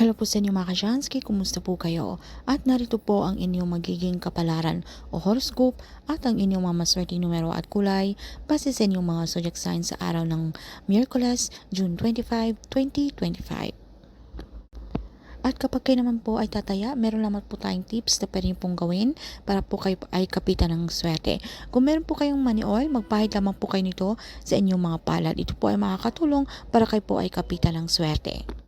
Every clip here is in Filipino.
Hello po sa inyo mga kasyansky, kumusta po kayo? At narito po ang inyong magiging kapalaran o horoscope at ang inyong mga maswerteng numero at kulay base sa inyong mga zodiac signs sa araw ng Miyerkules, June 25, 2025. At kapag kayo naman po ay tataya, meron naman po tayong tips na pwede pong gawin para po kayo ay kapitan ng swerte. Kung meron po kayong money oil, magpahid lamang po kayo nito sa inyong mga palad. Ito po ay makakatulong para kayo po ay kapitan ng swerte.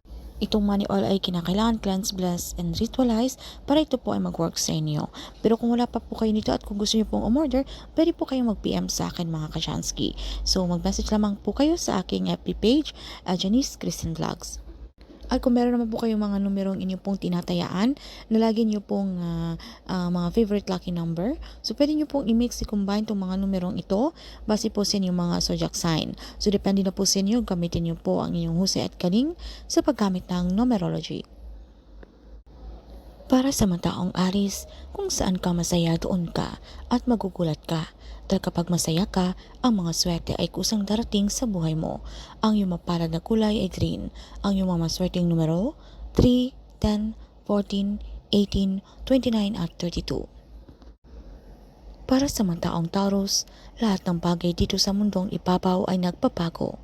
Itong money oil ay kinakailangan cleanse, bless, and ritualize para ito po ay mag-work sa inyo. Pero kung wala pa po kayo nito at kung gusto niyo pong umorder, pwede po kayong mag-PM sa akin mga kasyansky. So mag-message lamang po kayo sa aking FB page, uh, Janice Christian Vlogs. At kung meron naman po kayong mga numerong inyo pong tinatayaan, nalagyan nyo pong uh, uh, mga favorite lucky number. So, pwede nyo pong i-mix, i-combine itong mga numerong ito base po sa inyong mga zodiac sign. So, depende na po sa inyo, gamitin nyo po ang inyong husay at galing sa paggamit ng numerology. Para sa mataong aris, kung saan ka masaya doon ka at magugulat ka. Dahil kapag masaya ka, ang mga swerte ay kusang darating sa buhay mo. Ang iyong mapalad na kulay ay green. Ang iyong mga maswerteng numero, 3, 10, 14, 18, 29 at 32. Para sa mga taong Taurus, lahat ng bagay dito sa mundong ipapaw ay nagpapago.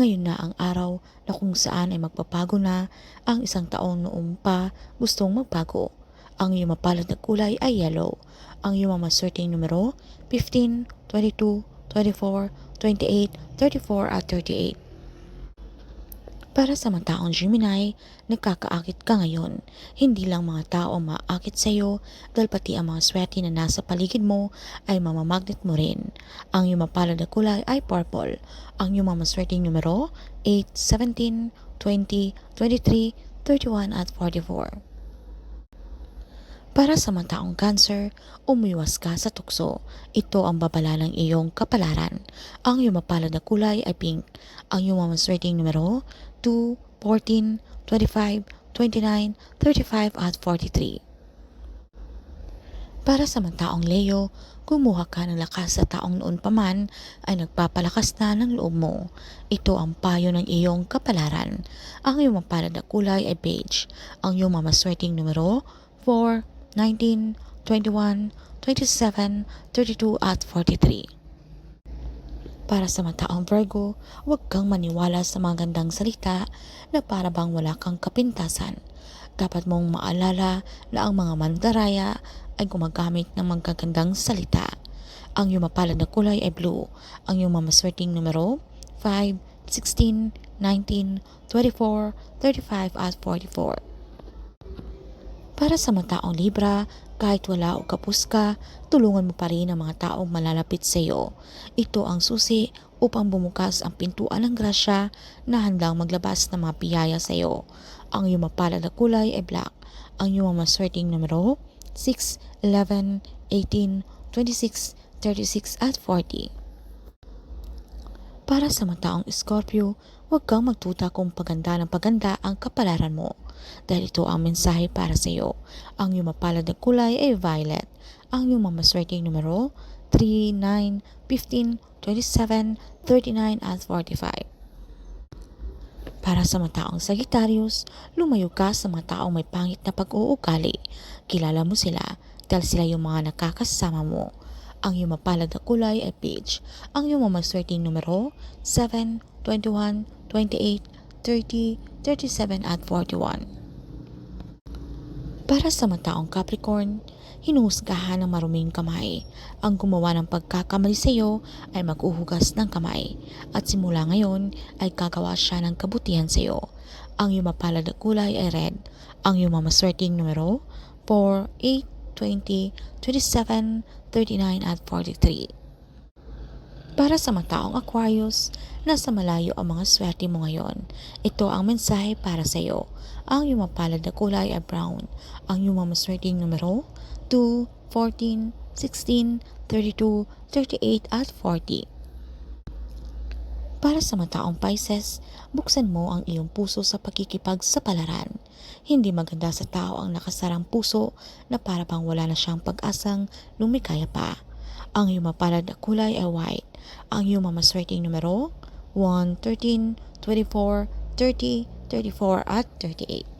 Ngayon na ang araw na kung saan ay magpapago na ang isang taon noong pa gustong magpago. Ang iyong mapalad na kulay ay yellow. Ang iyong mga maswerteng numero 15, 22, 24, 28, 34 at 38. Para sa mga Gemini, nagkakaakit ka ngayon. Hindi lang mga tao ang maakit sa iyo, dahil pati ang mga swerte na nasa paligid mo ay mamamagnet mo rin. Ang iyong mapalad na kulay ay purple. Ang iyong mga maswerteng numero 8, 17, 20, 23, 31 at 44. Para sa mga taong cancer, umiwas ka sa tukso. Ito ang babala ng iyong kapalaran. Ang iyong mapalad na kulay ay pink. Ang iyong mga maswerteng numero 2, 14, 25, 29, 35 at 43. Para sa mga taong Leo, kumuha ka ng lakas sa taong noon pa man ay nagpapalakas na ng loob mo. Ito ang payo ng iyong kapalaran. Ang iyong mapalad na kulay ay beige. Ang iyong mamaswerteng numero 4, 19, 21, 27, 32 at 43. Para sa mga taong Virgo, huwag kang maniwala sa mga gandang salita na para bang wala kang kapintasan. Dapat mong maalala na ang mga mandaraya ay gumagamit ng magagandang salita. Ang iyong mapalad na kulay ay blue. Ang iyong mamaswerteng numero 5, 16, 19, 24, 35 at 44. Para sa mga taong Libra, kahit wala o kapos ka, tulungan mo pa rin ang mga taong malalapit sa iyo. Ito ang susi upang bumukas ang pintuan ng grasya na handang maglabas ng mga biyaya sa iyo. Ang iyong mapalad na kulay ay black. Ang iyong maswerteng numero 6, 11, 18, 26, 36 at 40. Para sa mga taong Scorpio, huwag kang magtuta kung paganda ng paganda ang kapalaran mo. Dahil ito ang mensahe para sa iyo. Ang iyong mapalad na kulay ay violet. Ang iyong mamaswerteng numero 3, 9, 15, 27, 39 at 45. Para sa mga taong Sagittarius, lumayo ka sa mga taong may pangit na pag-uugali. Kilala mo sila dahil sila yung mga nakakasama mo. Ang iyong mapalad na kulay ay peach. Ang iyong mamaswerteng numero 7, 21, 28, 30, 37 at 41. Para sa mga taong Capricorn, hinuhusgahan ng maruming kamay. Ang gumawa ng pagkakamali sa iyo ay maghuhugas ng kamay. At simula ngayon ay gagawa siya ng kabutihan sa iyo. Ang iyong mapalad na kulay ay red. Ang iyong mamaswerteng numero 4, 8, 20, 27, 39 at 43. Para sa mga taong Aquarius, nasa malayo ang mga swerte mo ngayon. Ito ang mensahe para sa iyo. Ang iyong mapalad na kulay ay brown. Ang iyong mamaswerteng numero 2, 14, 16, 32, 38 at 40. Para sa mga taong Pisces, buksan mo ang iyong puso sa pagkikipagsapalaran. Hindi maganda sa tao ang nakasarang puso na para bang wala na siyang pag-asang lumikaya pa. Ang iyong mapalad na kulay ay white. Ang iyong mamaswerteng numero 1, 13, 24, 30, 34 at 38.